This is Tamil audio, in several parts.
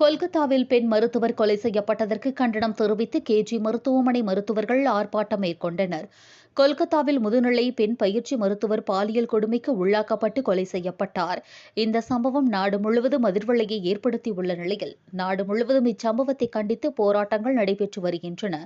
கொல்கத்தாவில் பெண் மருத்துவர் கொலை செய்யப்பட்டதற்கு கண்டனம் தெரிவித்து கேஜி மருத்துவமனை மருத்துவர்கள் ஆர்ப்பாட்டம் மேற்கொண்டனர். கொல்கத்தாவில் முதுநிலை பெண் பயிற்சி மருத்துவர் பாலியல் கொடுமைக்கு உள்ளாக்கப்பட்டு கொலை செய்யப்பட்டார். இந்த சம்பவம் நாடு முழுவதும் அதிர்வலையை ஏற்படுத்தியுள்ள நிலையில் நாடு முழுவதும் இச்சம்பவத்தை கண்டித்து போராட்டங்கள் நடைபெற்று வருகின்றன.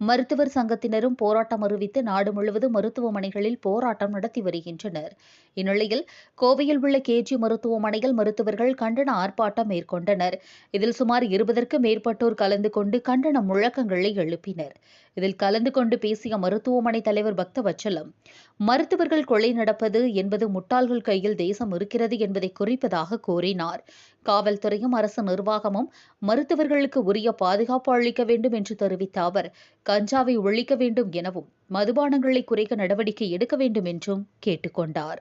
மருத்துவர் சங்கத்தினரும் போராட்டம் அறிவித்து நாடு முழுவதும் மருத்துவமனைகளில் போராட்டம் நடத்தி வருகின்றனர். இந்நிலையில் கோவையில் உள்ள கேஜி மருத்துவமனையில் மருத்துவர்கள் கண்டன ஆர்ப்பாட்டம் மேற்கொண்டனர். இதில் சுமார் இருபதற்கும் மேற்பட்டோர் கலந்து கொண்டு கண்டன முழக்கங்களை எழுப்பினர். இதில் கலந்து கொண்டு பேசிய மருத்துவமனை தலைவர் பக்தவச்சலம் மருத்துவர்கள் கொலை நடப்பது என்பது முட்டாள்கள் கையில் தேசம் இருக்கிறது என்பதை குறிப்பதாக கூறினார். காவல்துறையும் அரசு நிர்வாகமும் மருத்துவர்களுக்கு உரிய பாதுகாப்பு அளிக்க வேண்டும் என்று தெரிவித்த அவர் கஞ்சாவை ஒழிக்க வேண்டும் எனவும் மதுபானங்களை குறைக்க நடவடிக்கை எடுக்க வேண்டும் என்றும் கேட்டுக்கொண்டார்.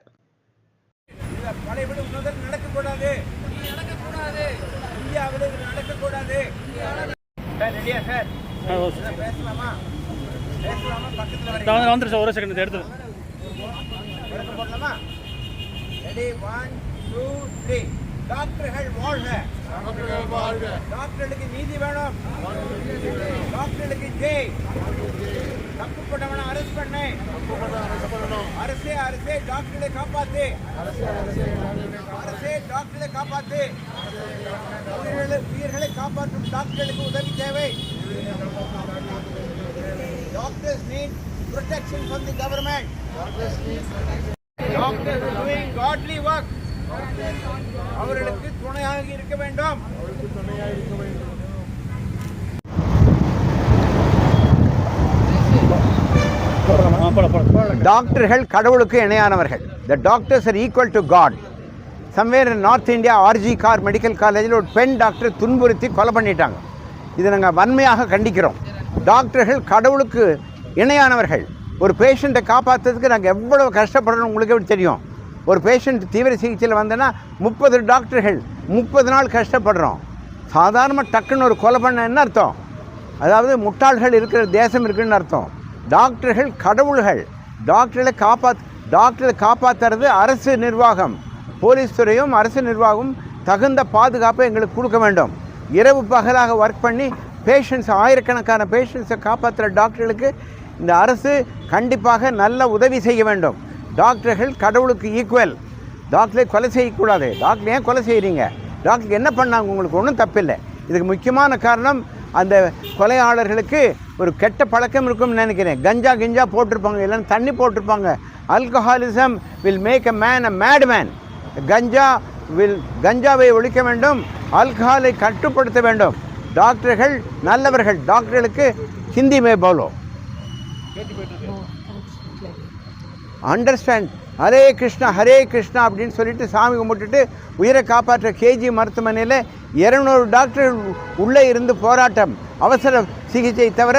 ஒரு செகண்ட் எடுத்து ரெடி ஒன் டூ த்ரீ டாக்டர்கள் வாழ்க டாக்டர்களுக்கு நீதி வேணும் டாக்டர்களுக்கு ஜெய் தப்பு பண்ணவனை அரெஸ்ட் பண்ணு அரசே அரசே டாக்டர்களை காப்பாத்து அரசே டாக்டர்களை காப்பாத்து உயிர்களை உயிர்களை காப்பாற்றும் டாக்டர்களுக்கு உதவி தேவை doctors need protection from the government doctors doing godly work அவர்களுக்கு துணையாக இருக்க வேண்டும். ஆ போட போட டாக்டர்கள் கடவுளுக்கு இணையானவர்கள். The doctors are equal to God somewhere North India RG Kar medical காலேஜில் ஒரு பெண் டாக்டர் துன்புறுத்தி கொலை பண்ணிட்டாங்க. இதை நாங்கள் வன்மையாக கண்டிக்கிறோம். டாக்டர்கள் கடவுளுக்கு இணையானவர்கள். ஒரு பேஷண்ட்டை காப்பாற்றுறதுக்கு நாங்கள் எவ்வளவு கஷ்டப்படுறோம் உங்களுக்கு எப்படி தெரியும். ஒரு பேஷண்ட் தீவிர சிகிச்சையில் வந்தேன்னா முப்பது டாக்டர்கள் முப்பது நாள் கஷ்டப்படுறோம். சாதாரணமாக டக்குன்னு ஒரு கொலை பண்ண என்ன அர்த்தம்? அதாவது முட்டாள்கள் இருக்கிற தேசம் இருக்குன்னு அர்த்தம். டாக்டர்கள் கடவுள்கள். டாக்டர்களை காப்பாத் டாக்டர்களை காப்பாற்றுறது அரசு நிர்வாகம். போலீஸ் துறையும் அரசு நிர்வாகம் தகுந்த பாதுகாப்பை எங்களுக்கு கொடுக்க வேண்டும். இரவு பகலாக ஒர்க் பண்ணி பேஷண்ட்ஸ் ஆயிரக்கணக்கான பேஷண்ட்ஸை காப்பாற்றுற டாக்டர்களுக்கு இந்த அரசு கண்டிப்பாக நல்ல உதவி செய்ய வேண்டும். டாக்டர்கள் கடவுளுக்கு ஈக்குவல் டாக்டரை கொலை செய்யக்கூடாது. டாக்டர் ஏன் கொலை செய்கிறீங்க டாக்டர் என்ன பண்ணாங்க? உங்களுக்கு ஒன்றும் தப்பில்லை. இதுக்கு முக்கியமான காரணம் அந்த கொலையாளர்களுக்கு ஒரு கெட்ட பழக்கம் இருக்கும்னு நினைக்கிறேன். கஞ்சா கிஞ்சா போட்டிருப்பாங்க. இல்லைன்னா தண்ணி போட்டிருப்பாங்க. Alcoholism will make a man a mad man ganja will கஞ்சாவை ஒழிக்க வேண்டும். ஆல்கஹாலை கட்டுப்படுத்த வேண்டும். டாக்டர்கள் நல்லவர்கள். டாக்டர்களுக்கு ஹிந்தி மே போலோ. அண்டர்ஸ்டாண்ட் ஹரே கிருஷ்ணா ஹரே கிருஷ்ணா அப்படின்னு சொல்லிட்டு சாமி கும்பிட்டுட்டு உயிரை காப்பாற்ற கேஜி மருத்துவமனையில் இரநூறு டாக்டர் உள்ளே இருந்து போராட்டம். அவசர சிகிச்சை தவிர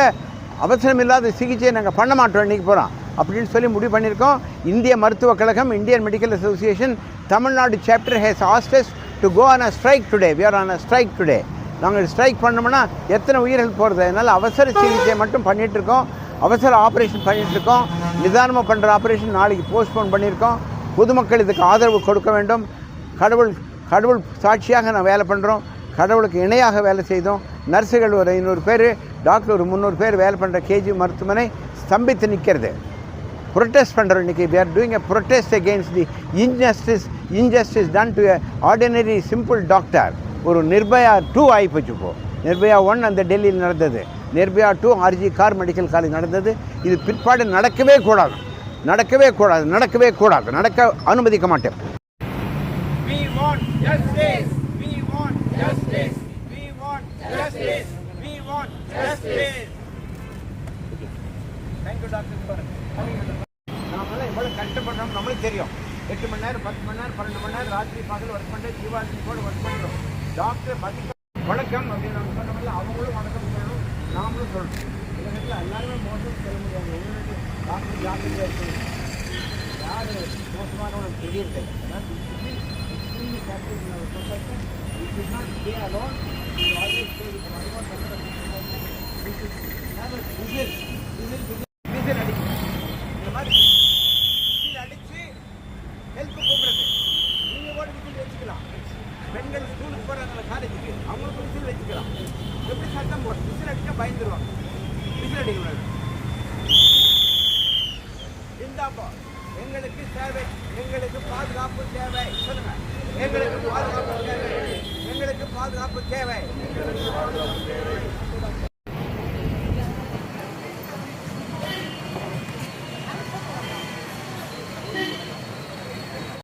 அவசரம் இல்லாத சிகிச்சையை நாங்கள் பண்ண மாட்டோம் இன்றைக்கி போகிறோம் அப்படின்னு சொல்லி முடிவு பண்ணியிருக்கோம். இந்திய மருத்துவக் கழகம் Indian Medical Association Tamil Nadu chapter has asked us to go on a strike today we are on a strike today நாங்கள் ஸ்ட்ரைக் பண்ணோம்னா எத்தனை உயிர்கள் போகிறது அதனால் அவசர சிகிச்சை மட்டும் பண்ணிகிட்டு இருக்கோம். அவசர ஆப்ரேஷன் பண்ணிகிட்ருக்கோம் நிதானமாக பண்ணுற ஆப்ரேஷன் நாளைக்கு போஸ்ட்போன் பண்ணியிருக்கோம். பொதுமக்கள் இதுக்கு ஆதரவு கொடுக்க வேண்டும். கடவுள் கடவுள் சாட்சியாக நான் வேலை பண்ணுறோம் கடவுளுக்கு இணையாக வேலை செய்தோம். நர்ஸுகள் ஒரு ஐநூறு பேர் டாக்டர் ஒரு முந்நூறு பேர் வேலை பண்ணுற கேஜி மருத்துவமனை ஸ்தம்பித்து நிற்கிறது ப்ரொட்டஸ்ட் பண்ணுறோம் இன்றைக்கி we are doing a protest against the injustice injustice done to ordinary simple doctor ஒரு நிர்பயா டூ ஆகிப்போச்சு இப்போ. நிர்பயா ஒன் அந்த டெல்லியில் நடந்தது Nirbhaya two RG Kar medical college நடந்தது இது பிற்பாடு நடக்கவே கூடாது நடக்கவே கூடாது நடக்கவே கூடாது நடக்க அனுமதிக்க மாட்டேன் We want justice. We want justice. We want justice. We want justice. Thank you, Dr. for coming to the நாமெல்லாம் எவ்வளோ கஷ்டப்படுறோம் நம்மளுக்கு தெரியும் எட்டு மணி நேரம் பத்து மணி நேரம் பன்னெண்டு மணி நேரம் ராத்திரி பகல் ஒர்க் பண்ணுறது தீபாவளி கூட ஒர்க் பண்ணுறோம் டாக்டர் பதிக்க வணக்கம் அப்படின்னு நம்ம சொன்னோம்ல அவங்களும் வணக்கம் சொல்லணும் நாமளும் சொல்லணும் உலகத்தில் எல்லாருமே மோசம் சொல்ல முடியாது உங்களுக்கு டாக்டர் ஜாக்கிரதையாக இருக்கணும் யார் மோசமானவங்க தெரியறது அதாவது extremely careful in ஹெல்ப் ஸ்கூலுக்கு போறாங்கல்ல காலேஜுக்கு அவங்களுக்கு விசில் வச்சுக்கலாம் எப்படி சட்டம் போடும் விசில் அடிக்க பயந்துருவாங்க. விசில் அடிக்கக்கூடாது. இந்தாப்போ எங்களுக்கு தேவை எங்களுக்கு பாதுகாப்பு தேவை. சொல்லுங்க. எங்களுக்கு பாதுகாப்பு தேவை. எங்களுக்கு பாதுகாப்பு தேவை.